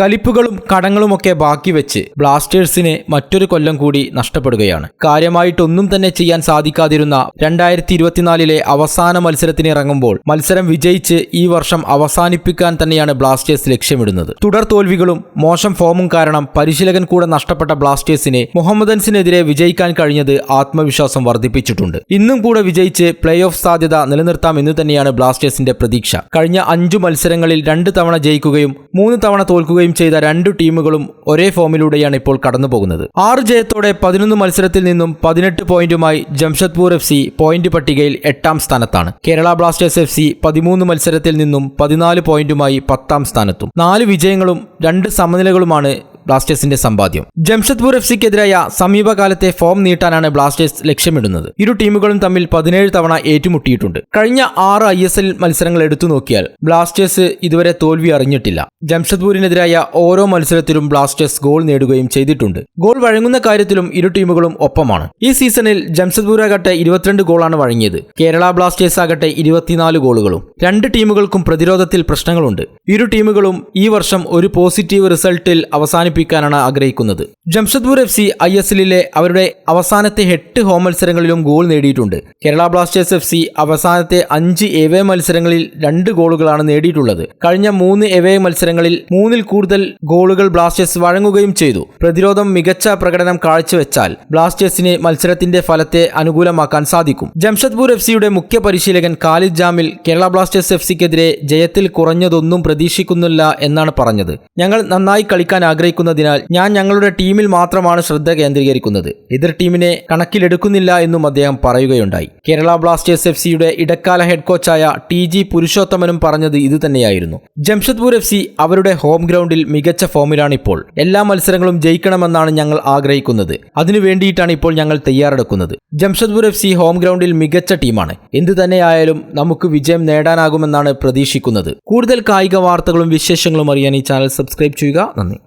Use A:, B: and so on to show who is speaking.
A: കലിപ്പുകളും കടങ്ങളുമൊക്കെ ബാക്കി വെച്ച് ബ്ലാസ്റ്റേഴ്സിന് മറ്റൊരു കൊല്ലം കൂടി നഷ്ടപ്പെടുകയാണ്. കാര്യമായിട്ടൊന്നും തന്നെ ചെയ്യാൻ സാധിക്കാതിരുന്ന രണ്ടായിരത്തി ഇരുപത്തിനാലിലെ അവസാന മത്സരത്തിന് ഇറങ്ങുമ്പോൾ മത്സരം വിജയിച്ച് ഈ വർഷം അവസാനിപ്പിക്കാൻ തന്നെയാണ് ബ്ലാസ്റ്റേഴ്സ് ലക്ഷ്യമിടുന്നത്. തുടർ തോൽവികളും മോശം ഫോമും കാരണം പരിശീലകൻ കൂടെ നഷ്ടപ്പെട്ട ബ്ലാസ്റ്റേഴ്സിനെ മുഹമ്മദൻസിനെതിരെ വിജയിക്കാൻ കഴിഞ്ഞത് ആത്മവിശ്വാസം വർദ്ധിപ്പിച്ചിട്ടുണ്ട്. ഇന്നും കൂടെ വിജയിച്ച് പ്ലേ ഓഫ് സാധ്യത നിലനിർത്താം എന്ന് തന്നെയാണ് ബ്ലാസ്റ്റേഴ്സിന്റെ പ്രതീക്ഷ. കഴിഞ്ഞ അഞ്ചു മത്സരങ്ങളിൽ രണ്ട് തവണ ജയിക്കുകയും മൂന്ന് തവണ തോൽക്കുകയും ചെയ്ത രണ്ട് ടീമുകളും ഒരേ ഫോമിലൂടെയാണ് ഇപ്പോൾ കടന്നുപോകുന്നത്. ആറ് ജയത്തോടെ പതിനൊന്ന് മത്സരത്തിൽ നിന്നും പതിനെട്ട് പോയിന്റുമായി ജംഷഡ്പൂർ എഫ് സി പോയിന്റ് പട്ടികയിൽ എട്ടാം സ്ഥാനത്താണ്. കേരള ബ്ലാസ്റ്റേഴ്സ് എഫ് സി പതിമൂന്ന് മത്സരത്തിൽ നിന്നും പതിനാല് പോയിന്റുമായി പത്താം സ്ഥാനത്തും. നാല് വിജയങ്ങളും രണ്ട് സമനിലകളുമാണ് ബ്ലാസ്റ്റേഴ്സിന്റെ സമ്പാദ്യം. ജംഷഡ്പൂർ എഫ് സിക്കെതിരായ സമീപകാലത്തെ ഫോം നീട്ടാനാണ് ബ്ലാസ്റ്റേഴ്സ് ലക്ഷ്യമിടുന്നത്. ഇരു ടീമുകളും തമ്മിൽ പതിനേഴ് തവണ ഏറ്റുമുട്ടിയിട്ടുണ്ട്. കഴിഞ്ഞ ആറ് ഐ എസ് എൽ മത്സരങ്ങൾ എടുത്തു നോക്കിയാൽ ബ്ലാസ്റ്റേഴ്സ് ഇതുവരെ തോൽവി അറിഞ്ഞിട്ടില്ല. ജംഷഡ്പൂരിനെതിരായ ഓരോ മത്സരത്തിലും ബ്ലാസ്റ്റേഴ്സ് ഗോൾ നേടുകയും ചെയ്തിട്ടുണ്ട്. ഗോൾ വഴങ്ങുന്ന കാര്യത്തിലും ഇരു ടീമുകളും ഒപ്പമാണ്. ഈ സീസണിൽ ജംഷഡ്പൂർ ആകട്ടെ ഇരുപത്തിരണ്ട് ഗോളാണ് വഴങ്ങിയത്. കേരള ബ്ലാസ്റ്റേഴ്സ് ആകട്ടെ ഇരുപത്തിനാല് ഗോളുകളും. രണ്ട് ടീമുകൾക്കും പ്രതിരോധത്തിൽ പ്രശ്നങ്ങളുണ്ട്. ഇരു ടീമുകളും ഈ വർഷം ഒരു പോസിറ്റീവ് റിസൾട്ടിൽ അവസാനിപ്പിക്കാനാണ് ആഗ്രഹിക്കുന്നത്. Jamshedpur F C I S എല്ലിലെ അവരുടെ അവസാനത്തെ എട്ട് ഹോം മത്സരങ്ങളിലും ഗോൾ നേടിയിട്ടുണ്ട്. കേരള ബ്ലാസ്റ്റേഴ്സ് എഫ് സി അവസാനത്തെ അഞ്ച് എവേ മത്സരങ്ങളിൽ രണ്ട് ഗോളുകളാണ് നേടിയിട്ടുള്ളത്. കഴിഞ്ഞ മൂന്ന് എവേ മത്സരങ്ങളിൽ മൂന്നിൽ കൂടുതൽ ഗോളുകൾ ബ്ലാസ്റ്റേഴ്സ് വഴങ്ങുകയും ചെയ്തു. പ്രതിരോധം മികച്ച പ്രകടനം കാഴ്ചവെച്ചാൽ ബ്ലാസ്റ്റേഴ്സിന് മത്സരത്തിന്റെ ഫലത്തെ അനുകൂലമാക്കാൻ സാധിക്കും. ജംഷദ്പൂർ എഫ് സിയുടെ മുഖ്യ പരിശീലകൻ ഖാലിദ് ജാമിൽ കേരള ബ്ലാസ്റ്റേഴ്സ് എഫ് സിക്കെതിരെ ജയത്തിൽ കുറഞ്ഞതൊന്നും പ്രതീക്ഷിക്കുന്നില്ല എന്നാണ് പറഞ്ഞത്. ഞങ്ങൾ നന്നായി കളിക്കാൻ ആഗ്രഹിക്കുന്നതിനാൽ ഞാൻ ഞങ്ങളുടെ ടീമിൽ മാത്രമാണ് ശ്രദ്ധ കേന്ദ്രീകരിക്കുന്നത്. എതിർ ടീമിനെ കണക്കിലെടുക്കുന്നില്ല എന്നും അദ്ദേഹം പറയുകയുണ്ടായി. കേരള ബ്ലാസ്റ്റേഴ്സ് എഫ് സിയുടെ ഇടക്കാല ഹെഡ് കോച്ചായ ടി ജി പുരുഷോത്തമനും പറഞ്ഞത് ഇത് തന്നെയായിരുന്നു. ജംഷഡ്പൂർ എഫ് സി അവരുടെ ഹോം ഗ്രൗണ്ടിൽ മികച്ച ഫോമിലാണ് ഇപ്പോൾ എല്ലാ മത്സരങ്ങളും ജയിക്കണമെന്നാണ് ഞങ്ങൾ ആഗ്രഹിക്കുന്നത്. അതിനു വേണ്ടിയിട്ടാണ് ഇപ്പോൾ ഞങ്ങൾ തയ്യാറെടുക്കുന്നത്. ജംഷദ്പൂർ എഫ് സി ഹോം ഗ്രൗണ്ടിൽ മികച്ച ടീമാണ്. എന്തു തന്നെയായാലും നമുക്ക് വിജയം നേടാനാകുമെന്നാണ് പ്രതീക്ഷിക്കുന്നത്. കൂടുതൽ കായിക വാർത്തകളും വിശേഷങ്ങളും അറിയാൻ ഈ ചാനൽ സബ്സ്ക്രൈബ് ചെയ്യുക. നന്ദി.